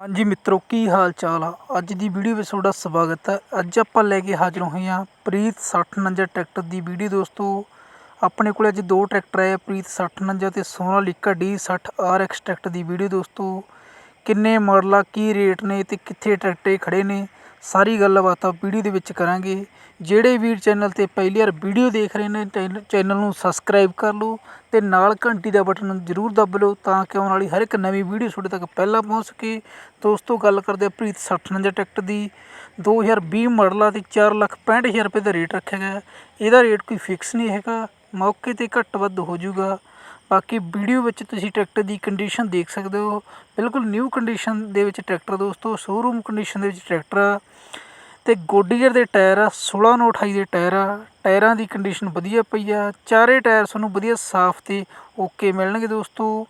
ਹਾਂਜੀ ਮਿੱਤਰੋ ਕੀ ਹਾਲ ਚਾਲ ਆ? ਅੱਜ ਦੀ ਵੀਡੀਓ ਵਿੱਚ ਤੁਹਾਡਾ ਸਵਾਗਤ ਹੈ। ਅੱਜ ਆਪਾਂ ਲੈ ਕੇ ਹਾਜ਼ਰ ਹੋਏ ਹਾਂ ਪ੍ਰੀਤ 6049 ਟਰੈਕਟਰ ਦੀ ਵੀਡੀਓ। ਦੋਸਤੋ ਆਪਣੇ ਕੋਲ ਅੱਜ ਦੋ ਟਰੈਕਟਰ ਆਏ ਆ, ਪ੍ਰੀਤ 6049 ਤੇ ਸੋਨਾਲੀਕਾ D60 RX ਟਰੈਕਟਰ ਦੀ ਵੀਡੀਓ। ਦੋਸਤੋ ਕਿੰਨੇ ਮਾਡਲ ਆ ਕੀ ਰੇਟ ਨੇ ਤੇ ਕਿੱਥੇ ਟਰੈਕਟਰ ਇਹ ਖੜੇ ਨੇ? ਸਾਰੀ ਗੱਲਬਾਤ ਆ ਵੀਡੀਓ ਦੇ ਵਿੱਚ ਕਰਾਂਗੇ। ਜਿਹੜੇ ਵੀਰ ਚੈਨਲ ਤੇ ਪਹਿਲੀ ਵਾਰ ਵੀਡੀਓ ਦੇਖ ਰਹੇ ਨੇ, ਚੈਨ- ਚੈਨਲ ਨੂੰ ਸਬਸਕ੍ਰਾਈਬ ਕਰ ਲਓ ਤੇ ਨਾਲ ਘੰਟੀ ਦਾ ਬਟਨ ਜ਼ਰੂਰ ਦੱਬ ਲਓ ਤਾਂ ਕਿ ਆਉਣ ਵਾਲੀ ਹਰ ਇੱਕ ਨਵੀਂ ਵੀਡੀਓ ਤੁਹਾਡੇ ਤੱਕ ਪਹਿਲਾਂ ਪਹੁੰਚ ਸਕੇ। ਦੋਸਤੋ, ਗੱਲ ਕਰਦੇ ਆ ਪ੍ਰੀਤ 6049 ਟਿਕਟ ਦੀ। 2020 ਮਾਡਲ ਆ ਤੇ 465000 ਰੁਪਏ ਦਾ ਰੇਟ ਰੱਖਿਆ ਗਿਆ। ਇਹਦਾ ਰੇਟ ਕੋਈ ਫਿਕਸ ਨਹੀਂ ਹੈਗਾ। ਮੌਕੇ ਤੇ ਘੱਟ ਵੱਧ ਹੋ ਜਾਊਗਾ। ਬਾਕੀ ਵੀਡੀਓ ਵਿੱਚ ਤੁਸੀਂ ਟਰੈਕਟਰ ਦੀ ਕੰਡੀਸ਼ਨ ਦੇਖ ਸਕਦੇ ਹੋ। ਬਿਲਕੁਲ ਨਿਊ ਕੰਡੀਸ਼ਨ ਦੇ ਵਿੱਚ ਟਰੈਕਟਰ ਦੋਸਤੋ। ਸ਼ੋਰੂਮ ਕੰਡੀਸ਼ਨ ਦੇ ਵਿੱਚ ਟਰੈਕਟਰ ਆ। ਤੇ ਗੋਡੀਅਰ ਦੇ ਟਾਇਰ ਆ 16 ਨੌ 28 ਦੇ ਟਾਇਰ ਆ। ਟਾਇਰਾਂ ਦੀ ਕੰਡੀਸ਼ਨ ਵਧੀਆ ਪਈ ਆ। ਚਾਰੇ ਟਾਇਰ ਤੁਹਾਨੂੰ ਵਧੀਆ ਸਾਫ਼ ਤੇ ਓਕੇ ਮਿਲਣਗੇ ਦੋਸਤੋ।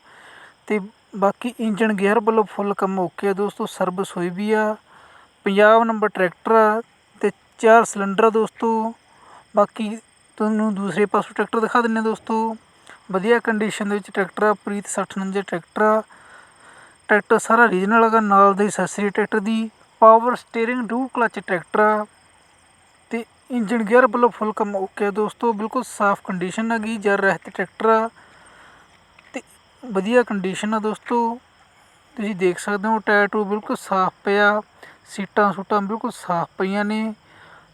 ਤੇ ਬਾਕੀ ਇੰਜਨ ਗੇਅਰ ਵੱਲੋਂ ਫੁੱਲ ਕੰਮ ਓਕੇ ਆ ਦੋਸਤੋ। ਸਰਵਿਸ ਹੋਈ ਵੀ ਆ। ਪੰਜਾਬ ਨੰਬਰ ਟਰੈਕਟਰ ਆ ਤੇ ਚਾਰ ਸਿਲੰਡਰ ਆ ਦੋਸਤੋ। ਬਾਕੀ ਤੁਹਾਨੂੰ ਦੂਸਰੇ ਪਾਸੋਂ ਟਰੈਕਟਰ ਦਿਖਾ ਦਿੰਨੇ ਦੋਸਤੋ। ਵਧੀਆ ਕੰਡੀਸ਼ਨ ਦੇ ਵਿੱਚ ਟਰੈਕਟਰ ਆ, ਪ੍ਰੀਤ 6049 ਟਰੈਕਟਰ ਆ। ਟਰੈਕਟਰ ਸਾਰਾ ਰੀਜਨਲ ਹੈਗਾ, ਨਾਲ ਦੇ ਐਕਸੈਸਰੀ ਟਰੈਕਟਰ ਦੀ। Power steering dual clutch tractor ਆ। ਤੇ ਇੰਜਨ ਗੇਅਰ ਵੱਲੋਂ ਫੁੱਲ ਕੰਮ ਓਕੇ ਆ ਦੋਸਤੋ, ਬਿਲਕੁਲ ਸਾਫ਼ ਕੰਡੀਸ਼ਨ ਹੈਗੀ, ਜਰ ਰਹਿਤ ਟਰੈਕਟਰ ਆ। ਤੇ ਵਧੀਆ ਕੰਡੀਸ਼ਨ ਆ ਦੋਸਤੋ। ਤੁਸੀਂ ਦੇਖ ਸਕਦੇ ਹੋ, ਟਾਇਰ ਟੂ ਬਿਲਕੁਲ ਸਾਫ਼ ਪਿਆ, ਸੀਟਾਂ ਸੂਟਾਂ ਬਿਲਕੁਲ ਸਾਫ਼ ਪਈਆਂ ਨੇ।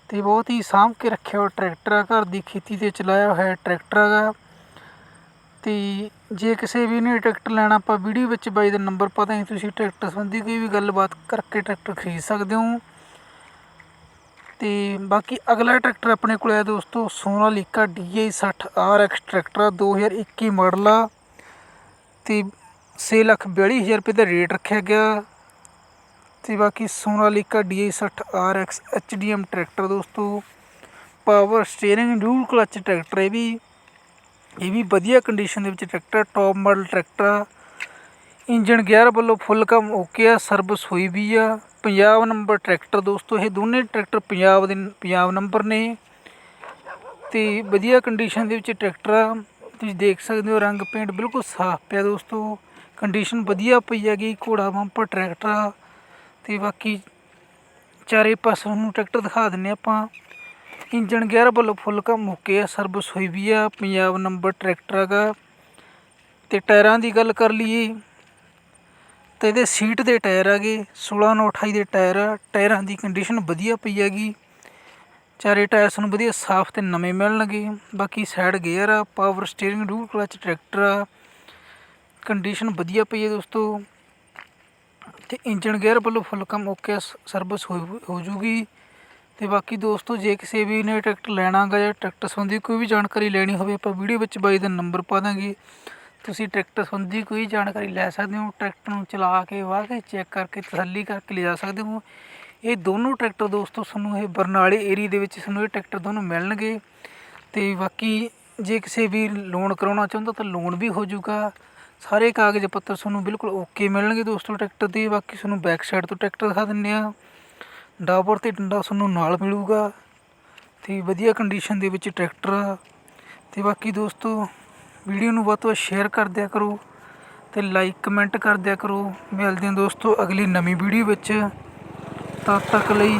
ਤੇ ਬਹੁਤ ਹੀ ਸਾਂਭ ਕੇ ਰੱਖਿਆ ਹੋਇਆ ਟਰੈਕਟਰ ਆ, ਘਰ ਦੀ ਖੇਤੀ ਤੇ ਚਲਾਇਆ ਹੋਇਆ ਟਰੈਕਟਰ ਹੈਗਾ। ਅਤੇ ਜੇ ਕਿਸੇ ਵੀ ਨੇ ਟਰੈਕਟਰ ਲੈਣਾ, ਆਪਾਂ ਵੀਡੀਓ ਵਿੱਚ ਬਾਈ ਦਾ ਨੰਬਰ ਪਤਾ ਨਹੀਂ ਤੁਸੀਂ ਟਰੈਕਟਰ ਸੰਬੰਧੀ ਕੋਈ ਵੀ ਗੱਲਬਾਤ ਕਰਕੇ ਟਰੈਕਟਰ ਖਰੀਦ ਸਕਦੇ ਹੋ। ਤੇ ਬਾਕੀ ਅਗਲਾ ਟਰੈਕਟਰ ਆਪਣੇ ਕੋਲ ਹੈ ਦੋਸਤੋ, ਸੋਨਾਲੀਕਾ DI 60 RX ਟਰੈਕਟਰ ਆ 2021 ਮਾਡਲ ਆ। ਤੇ 6 ਲੱਖ 42000 ਰੁਪਏ ਦਾ ਰੇਟ ਰੱਖਿਆ ਗਿਆ। ਤੇ ਬਾਕੀ Sonalika DI 60 RX HDM tractor ਦੋਸਤੋ, power steering, dual clutch tractor ਇਹ ਵੀ। ਇਹ ਵੀ ਵਧੀਆ ਕੰਡੀਸ਼ਨ ਦੇ ਵਿੱਚ ਟਰੈਕਟਰ ਟੌਪ ਮਾਡਲ ਟਰੈਕਟਰ ਆ। ਇੰਜਨ ਗੇਅਰ ਵੱਲੋਂ ਫੁੱਲ ਕੰਮ ਓਕੇ ਆ ਸਰਵਿਸ ਹੋਈ ਵੀ ਆ। ਪੰਜਾਬ ਨੰਬਰ ਟਰੈਕਟਰ ਦੋਸਤੋ, ਇਹ ਦੋਨੇ ਟਰੈਕਟਰ ਪੰਜਾਬ ਦੇ, ਪੰਜਾਬ ਨੰਬਰ ਨੇ। ਤੇ ਵਧੀਆ ਕੰਡੀਸ਼ਨ ਦੇ ਵਿੱਚ ਟਰੈਕਟਰ ਆ। ਤੁਸੀਂ ਦੇਖ ਸਕਦੇ ਹੋ ਰੰਗ ਪੇਂਟ ਬਿਲਕੁਲ ਸਾਫ਼ ਪਿਆ ਦੋਸਤੋ। ਕੰਡੀਸ਼ਨ ਵਧੀਆ ਪਈ ਹੈਗੀ, ਘੋੜਾ ਬੰਪਰ ਟਰੈਕਟਰ ਆ। ਤੇ ਬਾਕੀ ਚਾਰੇ ਪਾਸੇ ਨੂੰ ਟਰੈਕਟਰ ਦਿਖਾ ਦਿੰਨੇ ਆਪਾਂ। ਇੰਜਣ ਗੇਅਰ ਵੱਲੋਂ ਫੁੱਲ ਕੰਮ ਓਕੇ ਆ ਸਰਵਿਸ ਹੋਈ ਵੀ ਆ, ਪੰਜਾਬ ਨੰਬਰ ਟਰੈਕਟਰ ਹੈਗਾ। ਤੇ ਟਾਇਰਾਂ ਦੀ ਗੱਲ ਕਰ ਲਈਏ ਤੇ ਇਹਦੇ ਸੀਟ ਦੇ ਟਾਇਰ ਹੈਗੇ 16 ਨੌ 28 ਦੇ ਟਾਇਰ ਆ, ਟਾਇਰਾਂ ਦੀ ਕੰਡੀਸ਼ਨ ਵਧੀਆ ਪਈ ਹੈਗੀ। ਚਾਰੇ ਟਾਇਰ ਸਾਨੂੰ ਵਧੀਆ ਸਾਫ਼ ਤੇ ਨਵੇਂ ਮਿਲਣਗੇ। ਬਾਕੀ ਸਾਈਡ ਗੇਅਰ ਆ power steering dual clutch tractor ਆ ਕੰਡੀਸ਼ਨ ਵਧੀਆ ਪਈ ਹੈ ਦੋਸਤੋ। ਤੇ ਇੰਜਨ ਗੇਅਰ ਵੱਲੋਂ ਫੁੱਲ ਕੰਮ ਓਕੇ ਸਰਵਿਸ ਹੋ ਹੋ ਜੂਗੀ। ਅਤੇ ਬਾਕੀ ਦੋਸਤੋ, ਜੇ ਕਿਸੇ ਵੀ ਨੇ ਟਰੈਕਟਰ ਲੈਣਾ ਗਾ ਜਾਂ ਟਰੈਕਟਰ ਸੰਬੰਧੀ ਕੋਈ ਵੀ ਜਾਣਕਾਰੀ ਲੈਣੀ ਹੋਵੇ, ਆਪਾਂ ਵੀਡੀਓ ਵਿੱਚ ਬਾਈ ਦਾ ਨੰਬਰ ਪਾ ਦਾਂਗੇ। ਤੁਸੀਂ ਟਰੈਕਟਰ ਸੰਬੰਧੀ ਕੋਈ ਜਾਣਕਾਰੀ ਲੈ ਸਕਦੇ ਹੋ ਟਰੈਕਟਰ ਨੂੰ ਚਲਾ ਕੇ, ਵਾਹ ਕੇ ਚੈੱਕ ਕਰਕੇ, ਤਸੱਲੀ ਕਰਕੇ ਲਿਜਾ ਸਕਦੇ ਹੋ। ਇਹ ਦੋਨੋਂ ਟਰੈਕਟਰ ਦੋਸਤੋ ਤੁਹਾਨੂੰ ਇਹ ਬਰਨਾਲੇ ਏਰੀਆ ਦੇ ਵਿੱਚ ਤੁਹਾਨੂੰ ਇਹ ਟਰੈਕਟਰ ਦੋਨੋਂ ਮਿਲਣਗੇ। ਤੇ ਬਾਕੀ ਜੇ ਕਿਸੇ ਵੀ ਲੋਨ ਕਰਾਉਣਾ ਚਾਹੁੰਦਾ ਤਾਂ ਲੋਨ ਵੀ ਹੋ ਜਾਊਗਾ। ਸਾਰੇ ਕਾਗਜ਼ ਪੱਤਰ ਤੁਹਾਨੂੰ ਬਿਲਕੁਲ ਓਕੇ ਮਿਲਣਗੇ ਦੋਸਤੋ ਟਰੈਕਟਰ ਦੇ। ਬਾਕੀ ਤੁਹਾਨੂੰ ਬੈਕ ਸਾਈਡ ਤੋਂ ਟਰੈਕਟਰ ਦਿਖਾ ਦਿੰਨੇ ਆ ਡਾਬਰ ਅਤੇ ਡੰਡਾ ਤੁਹਾਨੂੰ ਨਾਲ ਮਿਲੂਗਾ ਅਤੇ ਵਧੀਆ ਕੰਡੀਸ਼ਨ ਦੇ ਵਿੱਚ ਟਰੈਕਟਰ ਆ। ਅਤੇ ਬਾਕੀ ਦੋਸਤੋ ਵੀਡੀਓ ਨੂੰ ਵੱਧ ਤੋਂ ਵੱਧ ਸ਼ੇਅਰ ਕਰ ਦਿਆ ਕਰੋ ਅਤੇ ਲਾਈਕ ਕਮੈਂਟ ਕਰ ਦਿਆ ਕਰੋ। ਮਿਲਦੇ ਹਾਂ ਦੋਸਤੋ ਅਗਲੀ ਨਵੀਂ ਵੀਡੀਓ ਵਿੱਚ। ਤਦ ਤੱਕ ਲਈ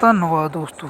ਧੰਨਵਾਦ ਦੋਸਤੋ।